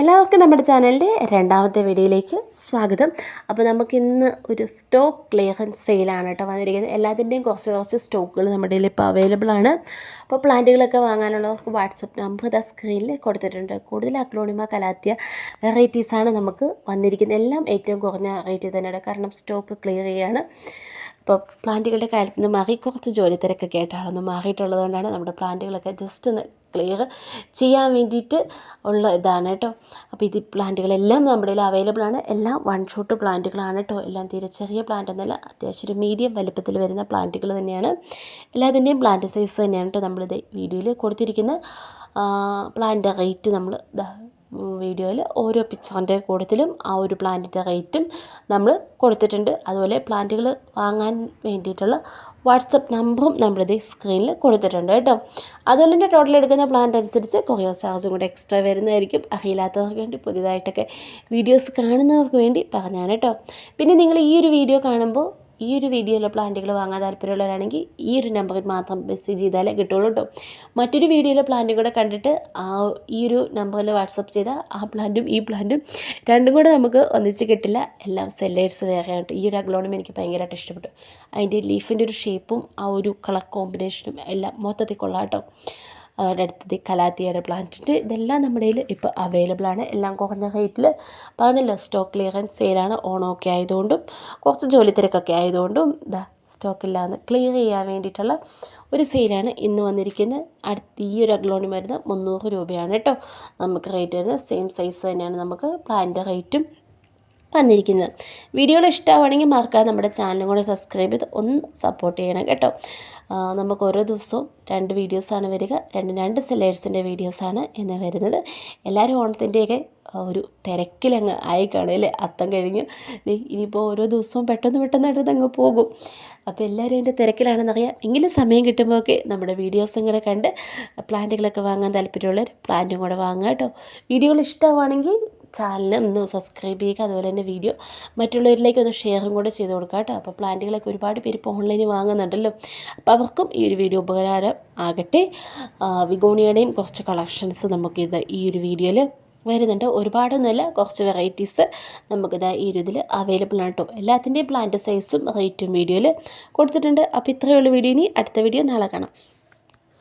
എല്ലാവർക്കും നമ്മുടെ ചാനലിന്റെ രണ്ടാമത്തെ വീഡിയോയിലേക്ക് സ്വാഗതം. അപ്പോൾ നമുക്ക് ഇന്ന് ഒരു സ്റ്റോക്ക് ക്ലിയറൻസ് സെയിലാണ് കേട്ടോ വന്നിരിക്കുന്നത്. എല്ലാത്തിന്റെയും കുറച്ച് കുറച്ച് സ്റ്റോക്കുകൾ നമ്മുടെ കയ്യിൽ ഇപ്പോൾ അവൈലബിൾ ആണ്. അപ്പോൾ പ്ലാന്റുകളൊക്കെ വാങ്ങാനുള്ളവർക്ക് വാട്സപ്പ് നമ്പർ ഇതാ സ്ക്രീനിൽ കൊടുത്തിട്ടുണ്ട്. കൂടുതൽ അക്ലോണിമ കലാത്തിയ വെറൈറ്റീസാണ് നമുക്ക് വന്നിരിക്കുന്നത്. എല്ലാം ഏറ്റവും കുറഞ്ഞ റേറ്റിൽ തന്നെയാണ്. കാരണം സ്റ്റോക്ക് ക്ലിയർ ചെയ്യുകയാണ് അപ്പോൾ പ്ലാന്റുകളുടെ കാര്യത്തിൽ നിന്ന് മാറി കുറച്ച് ജോലി തിരക്കൊക്കെ ആയിട്ടാണ് മാറിയിട്ടുള്ളത് കൊണ്ടാണ് നമ്മുടെ പ്ലാന്റുകളൊക്കെ ജസ്റ്റ് ഒന്ന് ക്ലിയർ ചെയ്യാൻ വേണ്ടിയിട്ട് ഉള്ള ഇതാണ് കേട്ടോ. അപ്പോൾ ഇത് പ്ലാന്റുകളെല്ലാം നമ്മുടെ കയ്യിൽ അവൈലബിൾ ആണ്. എല്ലാം വൺ ഷോട്ട് പ്ലാന്റുകളാണ് കേട്ടോ. എല്ലാം തീരെ ചെറിയ പ്ലാന്റ് എന്നല്ല അത്യാവശ്യം ഒരു മീഡിയം വലുപ്പത്തിൽ വരുന്ന പ്ലാന്റുകൾ തന്നെയാണ്. എല്ലാത്തിന്റെയും പ്ലാന്റ് സൈസ് തന്നെയാണ് കേട്ടോ നമ്മളിത് വീഡിയോയിൽ കൊടുത്തിരിക്കുന്ന പ്ലാന്റ് റേറ്റ് നമ്മൾ വീഡിയോയിൽ ഓരോ പിക്ചറിന്റെ കൂട്ടത്തിലും ആ ഒരു പ്ലാന്റിന്റെ റേറ്റും നമ്മൾ കൊടുത്തിട്ടുണ്ട്. അതുപോലെ പ്ലാന്റുകൾ വാങ്ങാൻ വേണ്ടിയിട്ടുള്ള വാട്സപ്പ് നമ്പറും നമ്മളിത് സ്ക്രീനിൽ കൊടുത്തിട്ടുണ്ട് കേട്ടോ. അതുപോലെ തന്നെ ടോട്ടൽ എടുക്കുന്ന പ്ലാന്റ് അനുസരിച്ച് കൊറിയർ ചാർജും കൂടെ എക്സ്ട്രാ വരുന്നതായിരിക്കും. അറിയില്ലാത്തവർക്ക് വേണ്ടി പുതിയതായിട്ടൊക്കെ വീഡിയോസ് കാണുന്നവർക്ക് വേണ്ടി പറഞ്ഞാണ് കേട്ടോ. പിന്നെ നിങ്ങൾ ഈ ഒരു വീഡിയോ കാണുമ്പോൾ ഈ ഒരു വീഡിയോയിലെ പ്ലാന്റുകൾ വാങ്ങാൻ താല്പര്യമുള്ളവരാണെങ്കിൽ ഈ ഒരു നമ്പറിൽ മാത്രം മെസ്സേജ് ചെയ്താലേ കിട്ടുള്ളൂ കേട്ടോ. മറ്റൊരു വീഡിയോയിലെ പ്ലാന്റ് കൂടെ കണ്ടിട്ട് ആ ഈ ഒരു നമ്പറിൽ വാട്സപ്പ് ചെയ്താൽ ആ പ്ലാന്റും ഈ പ്ലാന്റും രണ്ടും കൂടെ നമുക്ക് ഒന്നിച്ച് കിട്ടില്ല. എല്ലാം സെല്ലേഴ്സ് വേറെയാണ് കേട്ടോ. ഈ ഒരു അഗ്ലോണും എനിക്ക് ഭയങ്കരമായിട്ട് ഇഷ്ടപ്പെട്ടു. അതിന്റെ ലീഫിന്റെ ഒരു ഷേപ്പും ആ ഒരു കളർ കോമ്പിനേഷനും എല്ലാം മൊത്തത്തിൽ കൊള്ളാം കേട്ടോ. അടുത്തത് കലാത്തിയുടെ പ്ലാന്റിന്റെ ഇതെല്ലാം നമ്മുടെ കയ്യിൽ ഇപ്പോൾ അവൈലബിൾ ആണ്. എല്ലാം കുറഞ്ഞ റേറ്റിൽ പറഞ്ഞല്ലോ സ്റ്റോക്ക് ക്ലിയറൻസ് സെയിലാണ് ഓണമൊക്കെ ആയതുകൊണ്ടും കുറച്ച് ജോലി തിരക്കൊക്കെ ആയതുകൊണ്ടും ഇതാ സ്റ്റോക്കില്ലാന്ന് ക്ലിയർ ചെയ്യാൻ വേണ്ടിയിട്ടുള്ള ഒരു സെയിലാണ് ഇന്ന് വന്നിരിക്കുന്നത്. അടുത്ത ഈ ഒരു അഗ്ലോണി മരുന്ന് മുന്നൂറ് രൂപയാണ് കേട്ടോ. നമുക്ക് റേറ്റ് വരുന്നത്. സെയിം സൈസ് തന്നെയാണ് നമുക്ക് പ്ലാന്റ് റേറ്റും വന്നിരിക്കുന്നത്. വീഡിയോകൾ ഇഷ്ടമാണെങ്കിൽ മറക്കാതെ നമ്മുടെ ചാനലും കൂടെ സബ്സ്ക്രൈബ് ചെയ്ത് ഒന്ന് സപ്പോർട്ട് ചെയ്യണം കേട്ടോ. നമുക്ക് ഓരോ ദിവസവും രണ്ട് വീഡിയോസാണ് വരിക. രണ്ട് രണ്ട് സെല്ലേഴ്സിന്റെ വീഡിയോസാണ് എന്ന് വരുന്നത്. എല്ലാവരും ഓണത്തിന്റെയൊക്കെ ഒരു തിരക്കിലങ്ങ് ആയി കാണും അല്ലേ? അത്തം കഴിഞ്ഞ് ഇനിയിപ്പോൾ ഓരോ ദിവസവും പെട്ടെന്ന് പെട്ടെന്നായിട്ട് അങ്ങ് പോകും. അപ്പോൾ എല്ലാവരും അതിന്റെ തിരക്കിലാണെന്നറിയാം എങ്കിലും സമയം കിട്ടുമ്പോഴൊക്കെ നമ്മുടെ വീഡിയോസും കൂടെ കണ്ട് പ്ലാന്റുകളൊക്കെ വാങ്ങാൻ താല്പര്യമുള്ളവർ പ്ലാന്റും കൂടെ വാങ്ങാം കേട്ടോ. വീഡിയോകൾ ഇഷ്ടമാണെങ്കിൽ ചാനൽ ഒന്ന് സബ്സ്ക്രൈബ് ചെയ്യുക അതുപോലെ തന്നെ വീഡിയോ മറ്റുള്ളവരിലേക്ക് ഒന്ന് ഷെയറും കൂടെ ചെയ്ത് കൊടുക്കുക കേട്ടോ. അപ്പോൾ പ്ലാന്റുകളൊക്കെ ഒരുപാട് പേര് ഇപ്പോൾ ഓൺലൈനിൽ വാങ്ങുന്നുണ്ടല്ലോ. അപ്പോൾ അവർക്കും ഈ ഒരു വീഡിയോ ഉപകാരം ആകട്ടെ. വിഗോണിയുടെയും കുറച്ച് കളക്ഷൻസ് നമുക്കിത് ഈ ഒരു വീഡിയോയിൽ വരുന്നുണ്ട്. ഒരുപാടൊന്നുമല്ല കുറച്ച് വെറൈറ്റീസ് നമുക്കിത് ഈ ഒരു ഇതിൽ അവൈലബിൾ ആണ് കേട്ടോ. എല്ലാത്തിന്റെയും പ്ലാന്റ് സൈസും റേറ്റും വീഡിയോയിൽ കൊടുത്തിട്ടുണ്ട്. അപ്പോൾ ഇത്രയേ ഉള്ളൂ വീഡിയോ ഇനി. അടുത്ത വീഡിയോ നാളെ കാണാം.